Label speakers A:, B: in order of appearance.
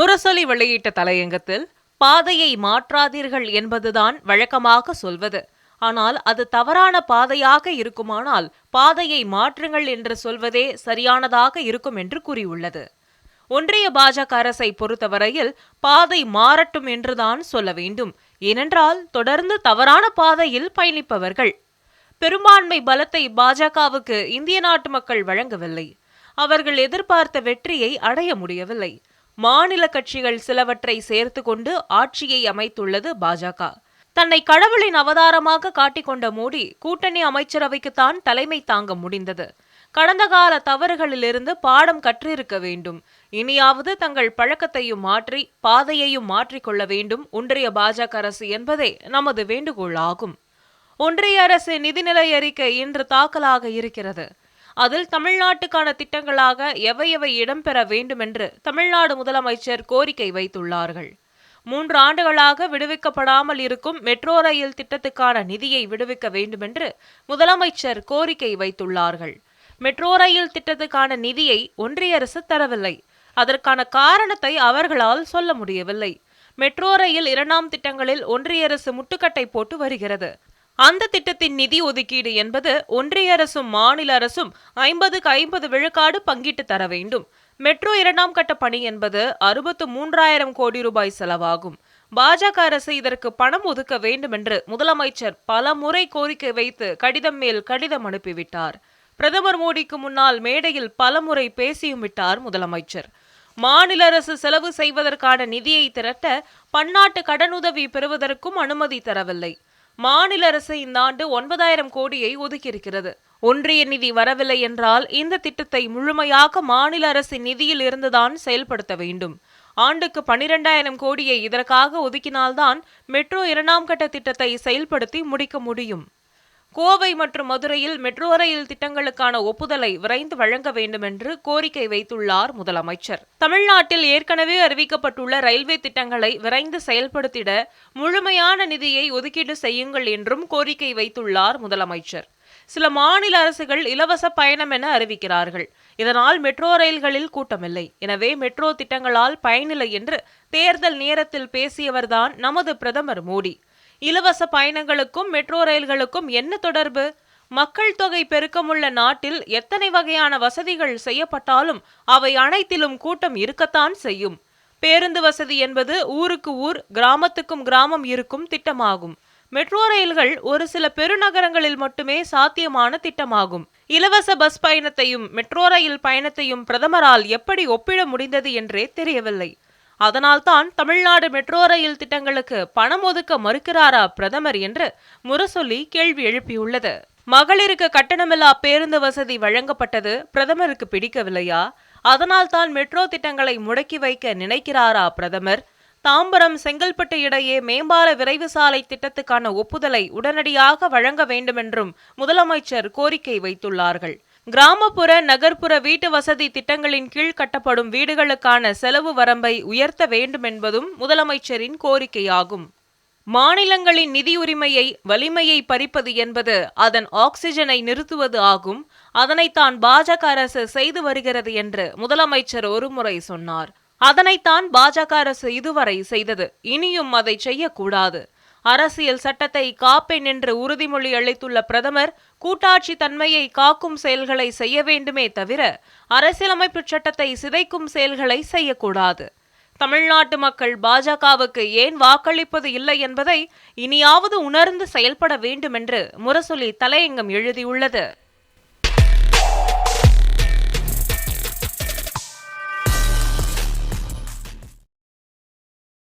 A: முரசொலி வெளியிட்ட தலையங்கத்தில் பாதையை மாற்றாதீர்கள் என்பதுதான் வழக்கமாக சொல்வது. ஆனால் அது தவறான பாதையாக இருக்குமானால் பாதையை மாற்றுங்கள் என்று சொல்வதே சரியானதாக இருக்கும் என்று கூறியுள்ளது. ஒன்றிய பாஜக அரசை பொறுத்தவரையில் பாதை மாறட்டும் என்றுதான் சொல்ல வேண்டும். ஏனென்றால் தொடர்ந்து தவறான பாதையில் பயணிப்பவர்கள். பெரும்பான்மை பலத்தை பாஜகவுக்கு இந்திய நாட்டு மக்கள் வழங்கவில்லை. அவர்கள் எதிர்பார்த்த வெற்றியை அடைய முடியவில்லை. மாநில கட்சிகள் சிலவற்றை சேர்த்து கொண்டு ஆட்சியை அமைத்துள்ளது பாஜக. தன்னை கடவுளின் அவதாரமாக காட்டிக்கொண்ட மோடி கூட்டணி அமைச்சரவைக்குத்தான் தலைமை தாங்க முடிந்தது. கடந்த கால தவறுகளிலிருந்து பாடம் கற்றிருக்க வேண்டும். இனியாவது தங்கள் பழக்கத்தையும் மாற்றி பாதையையும் மாற்றிக்கொள்ள வேண்டும். ஒன்றிய பாஜக அரசு என்பதே நமது வேண்டுகோள் ஆகும். ஒன்றிய அரசு நிதிநிலை அறிக்கை இன்று தாக்கலாக இருக்கிறது. அதில் தமிழ்நாட்டுக்கான திட்டங்களாக எவை எவை இடம்பெற வேண்டுமென்று தமிழ்நாடு முதலமைச்சர் கோரிக்கை வைத்துள்ளார்கள். மூன்று ஆண்டுகளாக விடுவிக்கப்படாமல் இருக்கும் மெட்ரோ ரயில் திட்டத்துக்கான நிதியை விடுவிக்க வேண்டுமென்று முதலமைச்சர் கோரிக்கை வைத்துள்ளார்கள். மெட்ரோ ரயில் திட்டத்துக்கான நிதியை ஒன்றிய அரசு தரவில்லை. அதற்கான காரணத்தை அவர்களால் சொல்ல முடியவில்லை. மெட்ரோ ரயில் இரண்டாம் திட்டங்களில் ஒன்றிய அரசு முட்டுக்கட்டை போட்டு வருகிறது. அந்த திட்டத்தின் நிதி ஒதுக்கீடு என்பது ஒன்றிய அரசும் மாநில அரசும் ஐம்பதுக்கு ஐம்பது விழுக்காடு பங்கிட்டு தர வேண்டும். மெட்ரோ இரண்டாம் கட்ட பணி என்பது அறுபத்து மூன்றாயிரம் கோடி ரூபாய் செலவாகும். பாஜக அரசு இதற்கு பணம் ஒதுக்க வேண்டும் என்று முதலமைச்சர் பல முறை கோரிக்கை வைத்து கடிதம் மேல் கடிதம் அனுப்பிவிட்டார். பிரதமர் மோடிக்கு முன்னால் மேடையில் பலமுறை பேசியும் விட்டார் முதலமைச்சர். மாநில அரசு செலவு செய்வதற்கான நிதியை திரட்ட பன்னாட்டு கடனுதவி பெறுவதற்கும் அனுமதி தரவில்லை. மாநில அரசு இந்த ஆண்டு ஒன்பதாயிரம் கோடியை ஒதுக்கியிருக்கிறது. ஒன்றிய நிதி வரவில்லை என்றால் இந்த திட்டத்தை முழுமையாக மாநில அரசின் நிதியில் இருந்துதான் செயல்படுத்த வேண்டும். ஆண்டுக்கு பனிரெண்டாயிரம் கோடியை இதற்காக ஒதுக்கினால்தான் மெட்ரோ இரண்டாம் கட்ட திட்டத்தை செயல்படுத்தி முடிக்க முடியும். கோவை மற்றும் மதுரையில் மெட்ரோ ரயில் திட்டங்களுக்கான ஒப்புதலை விரைந்து வழங்க வேண்டும் என்று கோரிக்கை வைத்துள்ளார் முதலமைச்சர். தமிழ்நாட்டில் ஏற்கனவே அறிவிக்கப்பட்டுள்ள ரயில்வே திட்டங்களை விரைந்து செயல்படுத்திட முழுமையான நிதியை ஒதுக்கீடு செய்யுங்கள் என்றும் கோரிக்கை வைத்துள்ளார் முதலமைச்சர். சில மாநில அரசுகள் இலவச பயணம் என அறிவிக்கிறார்கள். இதனால் மெட்ரோ ரயில்களில் கூட்டமில்லை. எனவே மெட்ரோ திட்டங்களால் பயனில்லை என்று தேர்தல் நேரத்தில் பேசியவர்தான் நமது பிரதமர் மோடி. இலவச பயணங்களுக்கும் மெட்ரோ ரயில்களுக்கும் என்ன தொடர்பு? மக்கள் தொகை பெருக்கமுள்ள நாட்டில் எத்தனை வகையான வசதிகள் செய்யப்பட்டாலும் அவை அனைத்திலும் கூட்டம் இருக்கத்தான் செய்யும். பேருந்து வசதி என்பது ஊருக்கு ஊர் கிராமத்துக்கும் கிராமம் இருக்கும் திட்டமாகும். மெட்ரோ ரயில்கள் ஒரு சில பெருநகரங்களில் மட்டுமே சாத்தியமான திட்டமாகும். இலவச பஸ் பயணத்தையும் மெட்ரோ ரயில் பயணத்தையும் பிரதமரால் எப்படி ஒப்பிட முடிந்தது என்றே தெரியவில்லை. அதனால்தான் தமிழ்நாடு மெட்ரோ ரயில் திட்டங்களுக்கு பணம் ஒதுக்க மறுக்கிறாரா பிரதமர் என்று முரசொலி கேள்வி எழுப்பியுள்ளது. மகளிருக்கு கட்டணமில்லா பேருந்து வசதி வழங்கப்பட்டது பிரதமருக்கு பிடிக்கவில்லையா? அதனால்தான் மெட்ரோ திட்டங்களை முடக்கி வைக்க நினைக்கிறாரா பிரதமர்? தாம்பரம் செங்கல்பட்டு இடையே மேம்பால விரைவு சாலை திட்டத்துக்கான ஒப்புதலை உடனடியாக வழங்க வேண்டுமென்றும் முதலமைச்சர் கோரிக்கை வைத்துள்ளார்கள். கிராமப்புற நகர்ப்புற வீட்டு வசதி திட்டங்களின் கீழ் கட்டப்படும் வீடுகளுக்கான செலவு வரம்பை உயர்த்த வேண்டும் என்பதும் முதலமைச்சரின் கோரிக்கையாகும். மாநிலங்களின் நிதி உரிமையை வலிமையை பறிப்பது என்பது அதன் ஆக்சிஜனை நிறுத்துவது ஆகும். அதனைத்தான் பாஜக அரசு செய்து வருகிறது என்று முதலமைச்சர் ஒருமுறை சொன்னார். அதனைத்தான் பாஜக அரசு இதுவரை செய்தது. இனியும் அதை செய்யக்கூடாது. அரசியல் சட்டத்தை காப்பேன் என்று உறுதிமொழி அளித்துள்ள பிரதமர் கூட்டாட்சி தன்மையை காக்கும் செயல்களை செய்ய வேண்டுமே தவிர அரசியலமைப்பு சட்டத்தை சிதைக்கும் செயல்களை செய்யக்கூடாது. தமிழ்நாட்டு மக்கள் பாஜகவுக்கு ஏன் வாக்களிப்பது இல்லை என்பதை இனியாவது உணர்ந்து செயல்பட வேண்டும் என்று முரசொலி தலையங்கம் எழுதியுள்ளது.